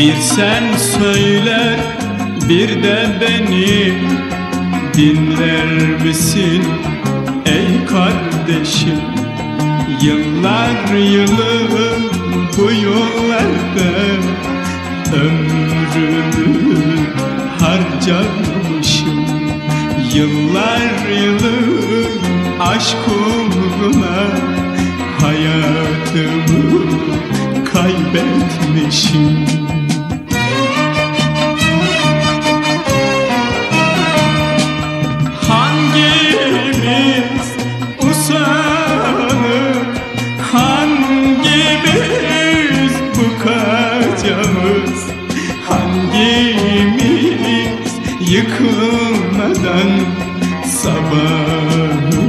Bir sen söyler bir de beni. Dinler misin ey kardeşim? Yıllar yılı bu yollarda ömrümü harcamışım. Yıllar yılı aşk uğruna hayatımı kaybetmişim yıkılmadan sabahı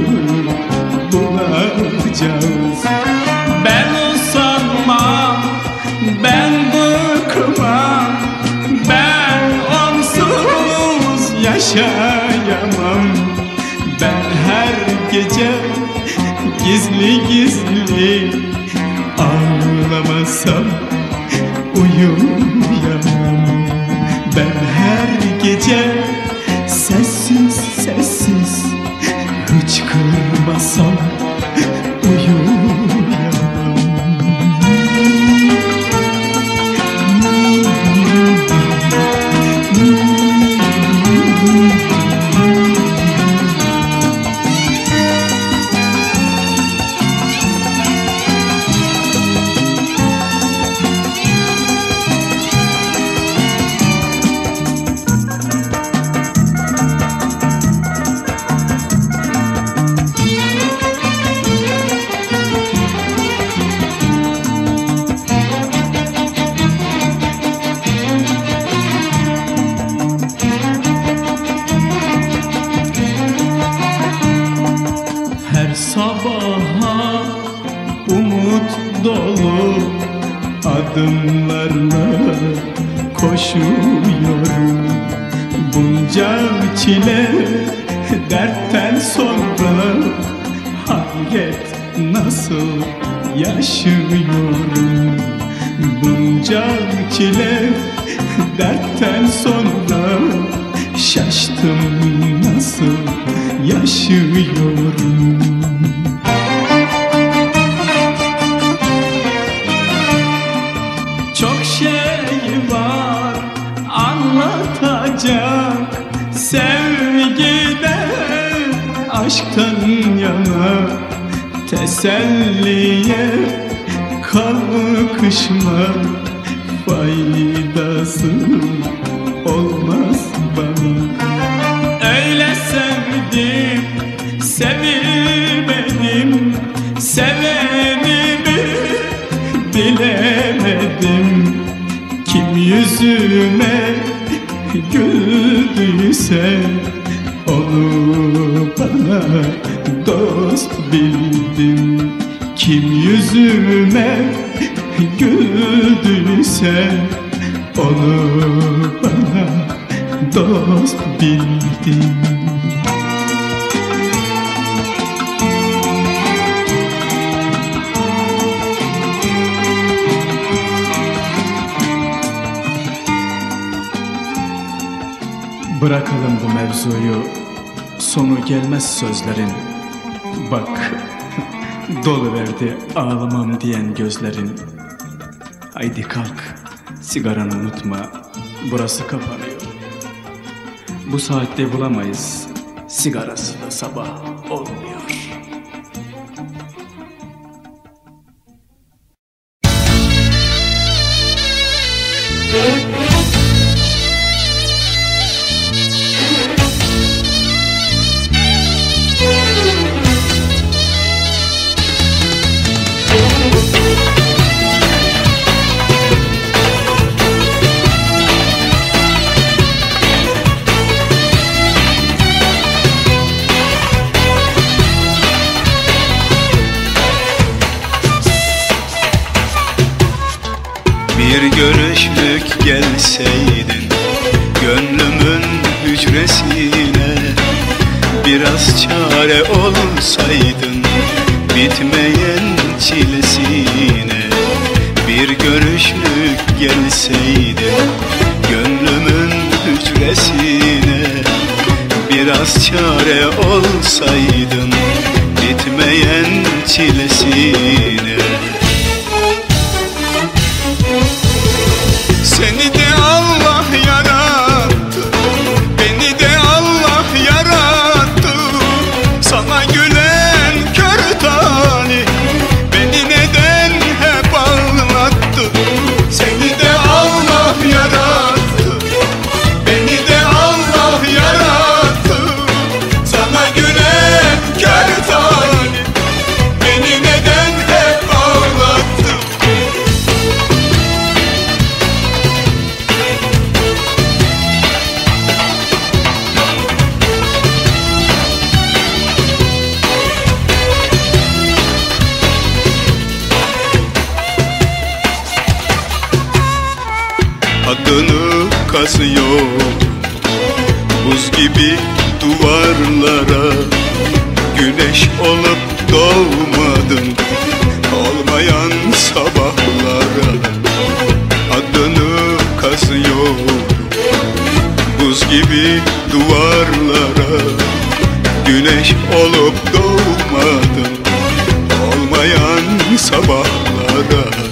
bulacağız. Ben usanmam, ben bıkmam Ben onsuz yaşayamam. Ben her gece gizli gizli Ağlamasam uyuyamam. Ben her sola Bunca çile dertten sonra hayret nasıl yaşıyorum? Bunca çile dertten sonra şaştım nasıl yaşıyorum Teselliye kalkışma Faydası olmaz bana. Öyle sevdim, sevilmedim Sevenimi bilemedim. Kim yüzüme güldüyse Onu bana dost bildim. Kim yüzüme güldüyse Onu bana dost bildim. Bırakalım bu mevzuyu. Sonu gelmez sözlerin Bak. Dolu verdi ağlamam diyen gözlerin. Haydi kalk Sigaranı unutma. Burası kapanıyor. Bu saatte bulamayız. Sigarası da sabah olmuyor Bir görüşlük gelseydin Gönlümün hücresine Biraz çare olsaydın Bitmeyen çilesine Bir görüşlük gelseydin Gönlümün hücresine Biraz çare olsaydın Bitmeyen çile Hakkını kasıyor Buz gibi duvarlara Güneş olup doğmadın. Olmayan sabahlara Hakkını kasıyor Buz gibi duvarlara Güneş olup doğmadın. Olmayan sabahlara